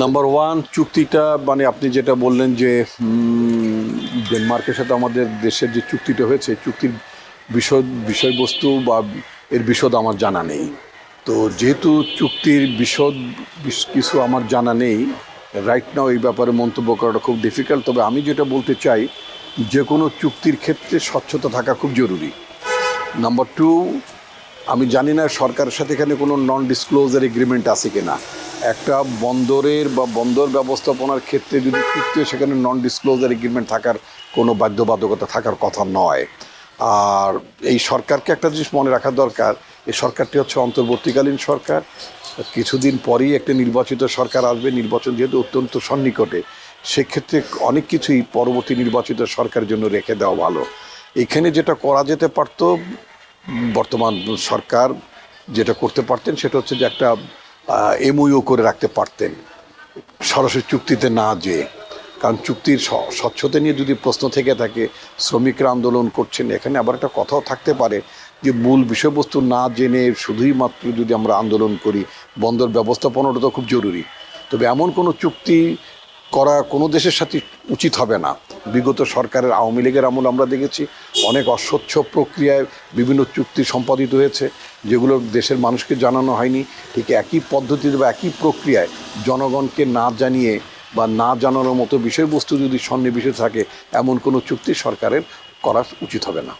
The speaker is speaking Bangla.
নাম্বার ওয়ান চুক্তিটা মানে আপনি যেটা বললেন যে ডেনমার্কের সাথে আমাদের দেশের যে চুক্তিটা হয়েছে চুক্তির বিষয়, বিষয়বস্তু বা এর বিশদ আমার জানা নেই। তো যেহেতু চুক্তির বিশদ, বিশ- কিছু আমার জানা নেই রাইট নাও এই ব্যাপারে মন্তব্য করাটা খুব ডিফিকাল্ট তবে আমি যেটা বলতে চাই, যে কোনো চুক্তির ক্ষেত্রে স্বচ্ছতা থাকা খুব জরুরি। নাম্বার টু আমি জানি না সরকারের সাথে এখানে কোনো নন ডিসক্লোজার এগ্রিমেন্ট আছে কিনা। একটা বন্দরের বা বন্দর ব্যবস্থাপনার ক্ষেত্রে যদি হয়, সেখানে নন ডিসক্লোজার এগ্রিমেন্ট থাকার কোনো বাধ্যবাধকতা থাকার কথা নয়। আর এই সরকারকে একটা জিনিস মনে রাখা দরকার এই সরকারটি হচ্ছে অন্তর্বর্তীকালীন সরকার। কিছুদিন পরেই একটা নির্বাচিত সরকার আসবে নির্বাচন যেহেতু অত্যন্ত সন্নিকটে সেক্ষেত্রে অনেক কিছুই পরবর্তী নির্বাচিত সরকারের জন্য রেখে দেওয়া ভালো। এখানে যেটা করা যেতে পারতো বর্তমান সরকার যেটা করতে পারতেন সেটা হচ্ছে যে একটা এমইও করে রাখতে পারতেন। সরাসরি চুক্তিতে না যেয়ে। কারণ চুক্তির স্বচ্ছতা নিয়ে যদি প্রশ্ন থেকে থাকে, শ্রমিকরা আন্দোলন করছেন, এখানে আবার একটা কথাও থাকতে পারে যে, মূল বিষয়বস্তু না জেনে শুধুই মাত্র যদি আমরা আন্দোলন করি, বন্দর ব্যবস্থাপনাটা তো খুব জরুরি। তবে এমন কোনো চুক্তি করা কোনো দেশের সাথে উচিত হবে না। বিগত সরকারের আওয়ামী লীগের আমল আমরা দেখেছি অনেক অস্বচ্ছ প্রক্রিয়ায় বিভিন্ন চুক্তি সম্পাদিত হয়েছে, যেগুলো দেশের মানুষকে জানানো হয়নি। ঠিক একই পদ্ধতিতে বা একই প্রক্রিয়ায় জনগণকে না জানিয়ে বা না জানানোর মতো বিষয়বস্তু যদি সন্নিবেশে থাকে, এমন কোনো চুক্তি সরকারের করা উচিত হবে না।